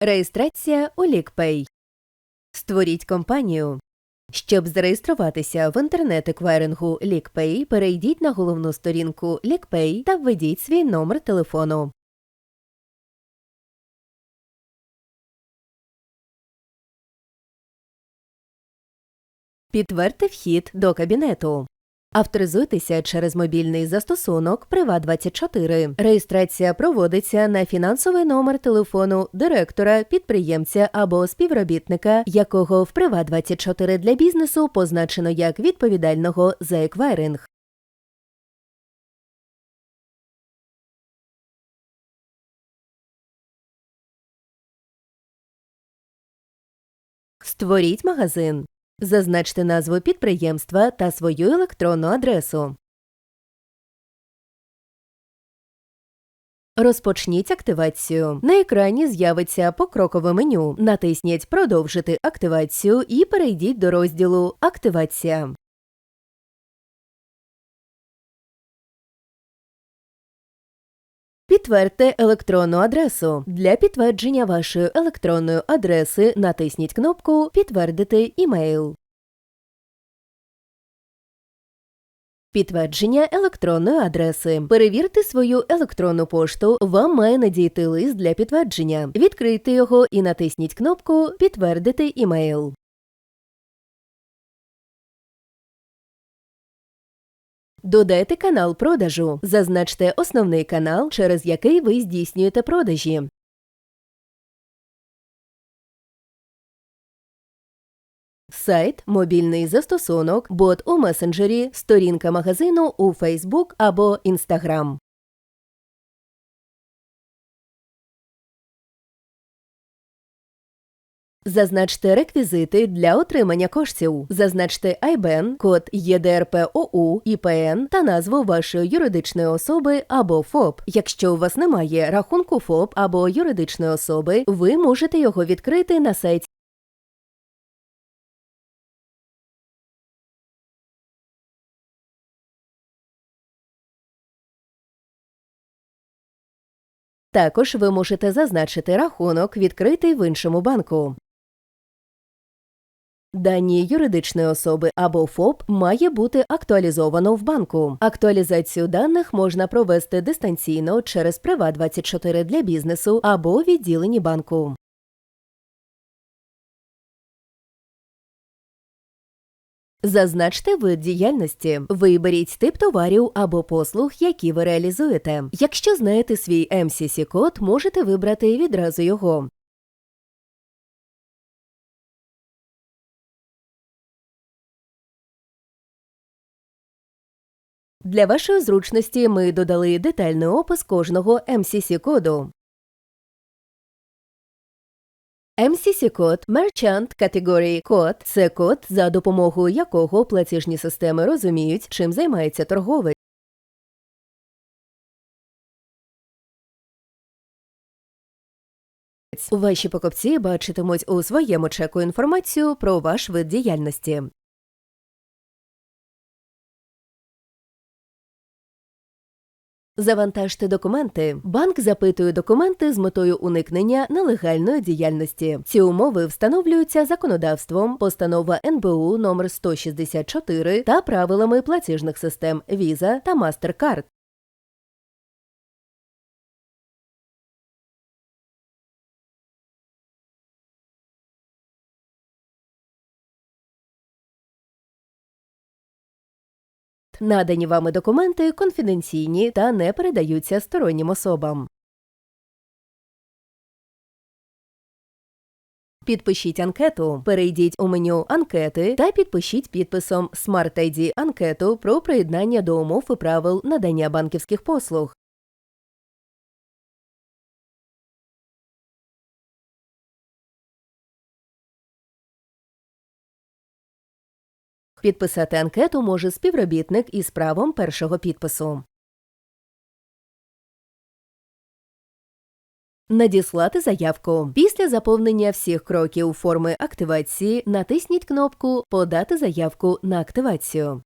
Реєстрація у LickPay. Створіть компанію. Щоб зареєструватися в інтернет-еквайрингу LickPay, перейдіть на головну сторінку LickPay та введіть свій номер телефону. Підтвердьте вхід до кабінету. Авторизуйтеся через мобільний застосунок Приват24. Реєстрація проводиться на фінансовий номер телефону директора, підприємця або співробітника, якого в Приват24 для бізнесу позначено як відповідального за еквайринг. Створіть магазин. Зазначте назву підприємства та свою електронну адресу. Розпочніть активацію. На екрані з'явиться покрокове меню. Натисніть Продовжити активацію і перейдіть до розділу Активація. Підтвердьте електронну адресу. Для підтвердження вашої електронної адреси натисніть кнопку Підтвердити імейл. Підтвердження електронної адреси. Перевірте свою електронну пошту. Вам має надійти лист для підтвердження. Відкрийте його і натисніть кнопку Підтвердити імейл. Додайте канал продажу. Зазначте основний канал, через який ви здійснюєте продажі. Сайт, мобільний застосунок, бот у месенджері, сторінка магазину у Facebook або Instagram. Зазначте реквізити для отримання коштів. Зазначте IBAN, код ЄДРПОУ, ІПН та назву вашої юридичної особи або ФОП. Якщо у вас немає рахунку ФОП або юридичної особи, ви можете його відкрити на сайті Також ви можете зазначити рахунок, відкритий в іншому банку. Дані юридичної особи або ФОП має бути актуалізовано в банку. Актуалізацію даних можна провести дистанційно через Приват24 для бізнесу або відділені банку. Зазначте вид діяльності. Виберіть тип товарів або послуг, які ви реалізуєте. Якщо знаєте свій MCC-код, можете вибрати відразу його. Для вашої зручності ми додали детальний опис кожного MCC-коду. MCC-код Merchant Category Code – це код, за допомогою якого платіжні системи розуміють, чим займається торговець. Ваші покупці бачитимуть у своєму чеку інформацію про ваш вид діяльності. Завантажте документи. Банк запитує документи з метою уникнення нелегальної діяльності. Ці умови встановлюються законодавством, постанова НБУ номер 164 та правилами платіжних систем Visa та MasterCard. Надані вами документи конфіденційні та не передаються стороннім особам. Підпишіть анкету, перейдіть у меню Анкети та підпишіть підписом Smart ID анкету про приєднання до умов і правил надання банківських послуг. Підписати анкету може співробітник із правом першого підпису. Надіслати заявку. Після заповнення всіх кроків форми активації натисніть кнопку Подати заявку на активацію.